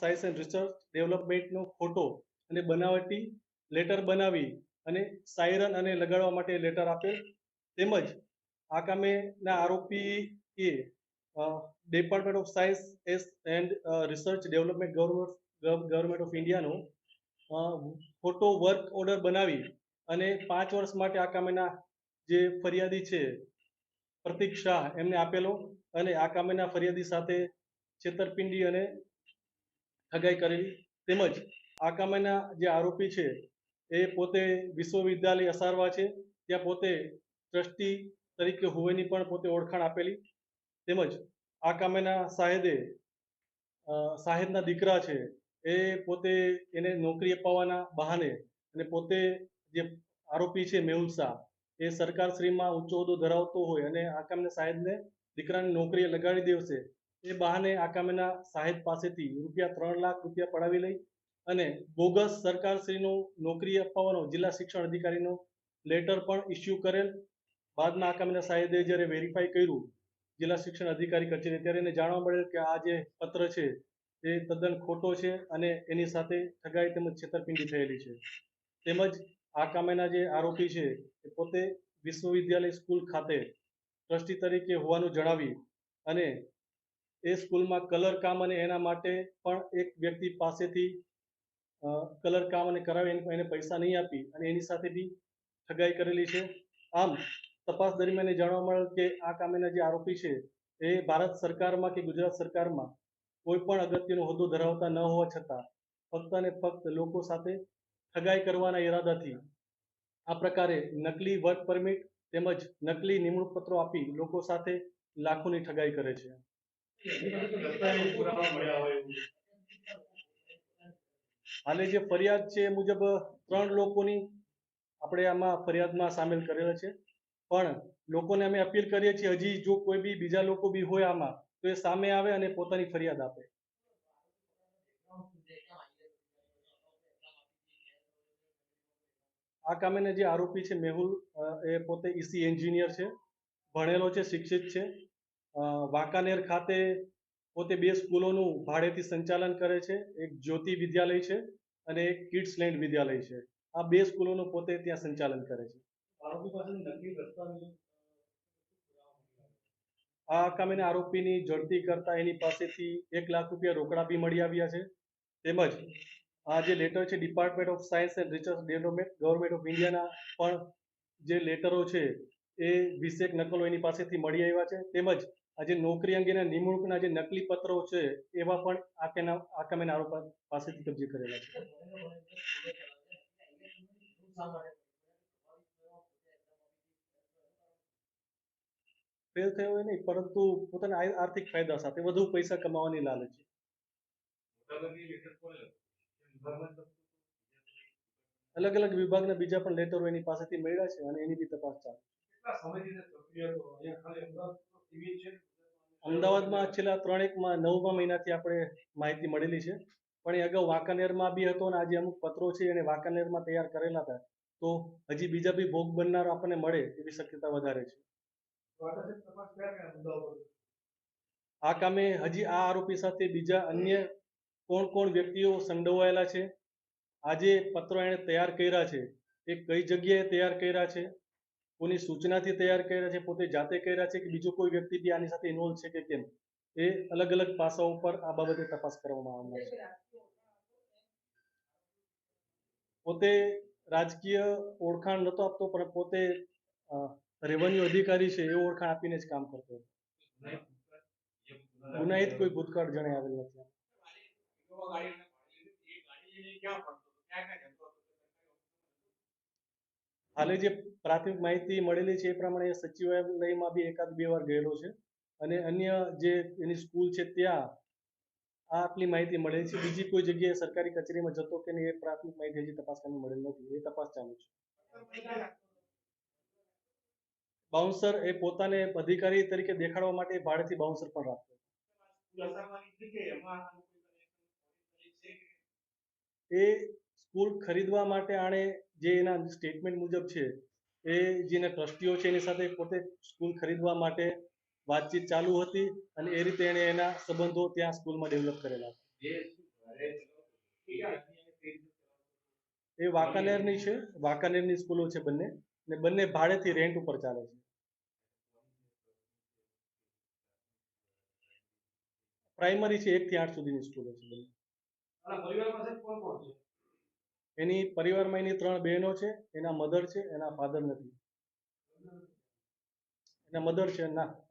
Science and research ડેવલપમેન્ટનો ખોટો અને બનાવટી લેટર બનાવી અને સાયરન અને લગાડવા માટે લેટર આપેલ તેમજ આ કામેના આરોપી એ department of science S and research development government government of ઇન્ડિયાનો photo work order બનાવી અને પાંચ વર્ષ માટે આ કામેના જે ફરિયાદી છે, પ્રતિક શાહ, એમને આપેલો અને આ કામેના ફરિયાદી સાથે છેતરપિંડી અને ઠગાઈ કરેલી. તેમજ આ કામેના જે આરોપી છે, એ પોતે વિશ્વવિદ્યાલય અસારવા છે. ત્યાં પોતે ટ્રસ્ટી તરીકે હોવાની પણ પોતે ઓળખાણ આપેલી. તેમજ આ કામેના સાહેદે સાહેદના દીકરા છે, એ પોતે એને નોકરી અપાવવાના બહાને અને પોતે જે આરોપી છે, મેહુલ શાહ, એ સરકારશ્રીમાં ઊંચો હોદ્દો ધરાવતો હોય અને આ કામને સાહેબને દીકરાની નોકરીએ લગાડી દેવશે. એ બહાને આ કામના સાહેબ પાસેથી રૂપિયા ત્રણ લાખ રૂપિયા પડાવી લઈ અને બોગસ સરકારશ્રીનો નોકરી અપાવવાનો જિલ્લા શિક્ષણ અધિકારીનો લેટર પણ ઇસ્યુ કરેલ. બાદમાં આ કામના સાહેબે જ્યારે વેરીફાઈ કર્યું જિલ્લા શિક્ષણ અધિકારી કચેરી ત્યારે એને જાણવા મળેલ કે આ જે પત્ર છે એ તદ્દન ખોટો છે અને એની સાથે ઠગાઈ તેમજ છેતરપિંડી થયેલી છે. તેમજ આ કામેના જે આરોપી છે એ પોતે વિશ્વવિદ્યાલય સ્કૂલ ખાતે ટ્રસ્ટી તરીકે હોવાનું જણાવી અને એ સ્કૂલમાં કલર કામ અને એના માટે પણ એક વ્યક્તિ પાસેથી કલર કામ અને કરાવી એને પૈસા નહીં આપી અને એની સાથે બી ઠગાઈ કરેલી છે. આમ, તપાસ દરમિયાન જાણવા મળેલ કે આ કામેના જે આરોપી છે, એ ભારત સરકારમાં કે ગુજરાત સરકારમાં કોઈ પણ અગત્યનો હોદ્દો ધરાવતા ન હોવા છતાં ફક્ત અને ફક્ત લોકો સાથે ઠગાઈ કરવાના ઈરાદાથી આ પ્રકારે નકલી વર્ક પરમિટ તેમજ નકલી નિમણૂક પત્રો આપી લોકો સાથે લાખોની ઠગાઈ કરે છે. હાલે જે ફરિયાદ છે એ મુજબ ત્રણ લોકોની આપણે આમાં ફરિયાદમાં સામેલ કરેલા છે. પણ લોકોને અમે અપીલ કરીએ છીએ, હજી જો કોઈ બી બીજા લોકો બી હોય આમાં, તો એ સામે આવે અને પોતાની ફરિયાદ આપે. આ કામેના જે આરોપી છે મેહુલ એ પોતે ઈસી એન્જિનિયર છે, ભણેલો છે, શિક્ષિત છે. વાંકાનેર ખાતે પોતે બે સ્કૂલોનું ભાડેથી સંચાલન કરે છે. એક જ્યોતિ વિદ્યાલય છે અને એક કિડ્સ લેન્ડ વિદ્યાલય છે. આ બે સ્કૂલોનું પોતે ત્યાં સંચાલન કરે છે. આ કામે આરોપીની ઝડપી કરતા એની પાસેથી એક લાખ રૂપિયા રોકડા બી મળી આવ્યા છે. તેમજ આ જે લેટર છે department of science and research development government of ઇન્ડિયાના પણ જે લેટરો છે એ વીસેક નકલો એની પાસેથી મળી આવ્યા છે. તેમજ આ જે નોકરી અંગેના નિમણૂકના જે નકલી પત્રો છે, એવા પણ આકેના આકામેના આરોપ પાસેથી કબજે કરેલા છે. ફેલ થયો નહીં, પરંતુ પોતાના આર્થિક ફાયદા સાથે વધુ પૈસા કમાવાની લાલચ? અલગ અલગ વિભાગના બીજા પણ લેટરો એની પાસેથી મળ્યા છે અને એની બી તપાસ ચાલુ અમદાવાદમાં છેલ્લા ત્રણેકમાં નવમા મહિનાથી આપણે માહિતી મળેલી છે. પણ એ અગાઉ વાંકાનેરમાં બી હતો અને આજે અમુક પત્રો છે એને વાંકાનેરમાં તૈયાર કરેલા હતા. તો હજી બીજા બી ભોગ બનનાર આપણને મળે એવી શક્યતા વધારે છે. આ કામે હજી આ આરોપી સાથે બીજા અન્ય કોણ કોણ વ્યક્તિઓ સંડોવાયેલા છે? આજે પત્રો એણે તૈયાર કર્યા છે. એ કઈ જગ્યાએ તૈયાર કર્યા છે? કોની સૂચનાથી તૈયાર કર્યા છે, પોતે જાતે કર્યા છે કે બીજો કોઈ વ્યક્તિ બી આની સાથે ઇન્વોલ્વ છે કે કેમ? એ અલગ અલગ પાસાઓ પર આ બાબતે તપાસ કરવામાં આવનાર છે. પોતે રાજકીય ઓળખાણ નતો આપતો, પણ પોતે રેવન્યુ અધિકારી છે એ ઓળખાણ આપીને જ કામ કરતો હતો. ગુનાહિત કોઈ ભૂતકાળ જણે આવેલ નથી. હાલે જે પ્રાથમિક માહિતી મળેલી છે એ પ્રમાણે સચિવાલયમાં બી એકાદ બે વાર ગયેલો છે. અને અન્ય જે એની સ્કૂલ છે ત્યાં આ આટલી માહિતી મળેલી છે. બીજી કોઈ જગ્યાએ સરકારી કચેરીમાં જતો કે એ પ્રાથમિક માહિતી હજી તપાસ કરવાની મળેલ નથી. એ તપાસ ચાલુ છે. બાઉન્સર એ પોતાને અધિકારી તરીકે દેખાડવા માટે ભાડેથી બાઉન્સર પણ રાખતો. એ સ્કૂલ ખરીદવા માટે આણે જે એના સ્ટેટમેન્ટ મુજબ છે, એ જેના ટ્રસ્ટીઓ છે એની સાથે પોતે સ્કૂલ ખરીદવા માટે વાતચીત ચાલુ હતી અને એ રીતે એણે એના સંબંધો ત્યાં સ્કૂલમાં ડેવલપ કરેલા. એ વાંકાનેરની છે, વાંકાનેરની સ્કૂલો છે બંને, ને બંને ભાડેથી રેન્ટ ઉપર ચાલે છે. પ્રાઇમરી છે એક થી આઠ સુધીની સ્કૂલો છે બંને. આના પરિવારમાં કોણ કોણ છે? એની પરિવારમાં એની ત્રણ બહેનો છે, એના મધર છે, એના ફાધર નથી. એના મધર છે, ના.